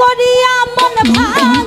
করিয়া মন ভাই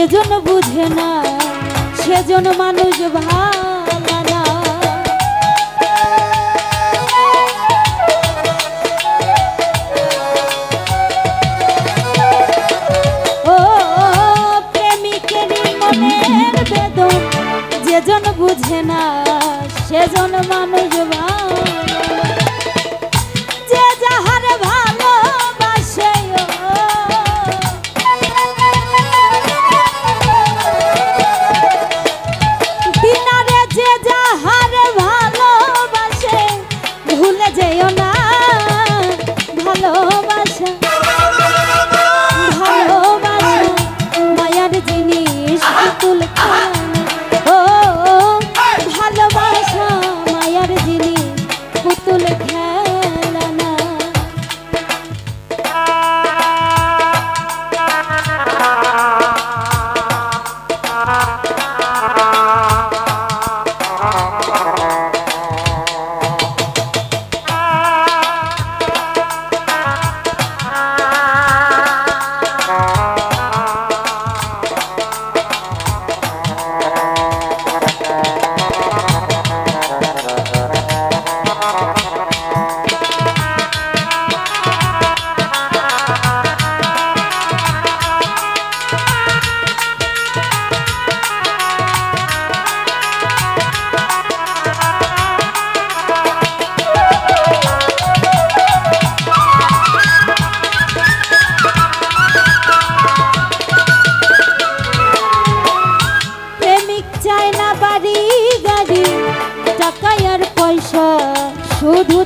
সেজন বুঝে না, সেজন মানুষ ভালা না। ও প্রেমিকের মনের বেদন যেজন বুঝে না, সেজন মানুষ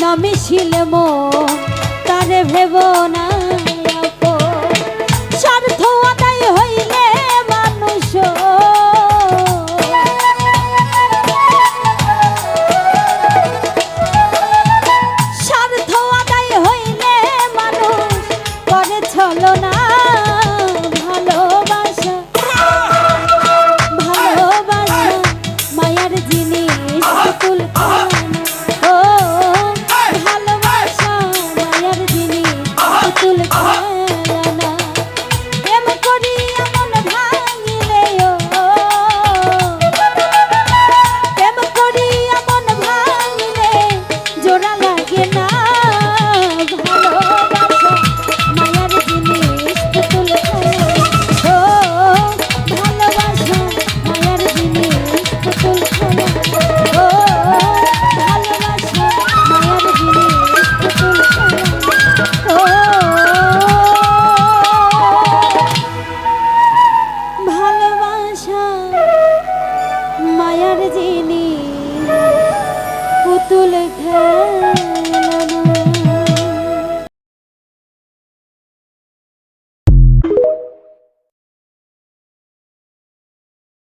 নামিছিল মন তারে ভেব না পুতুল খেলা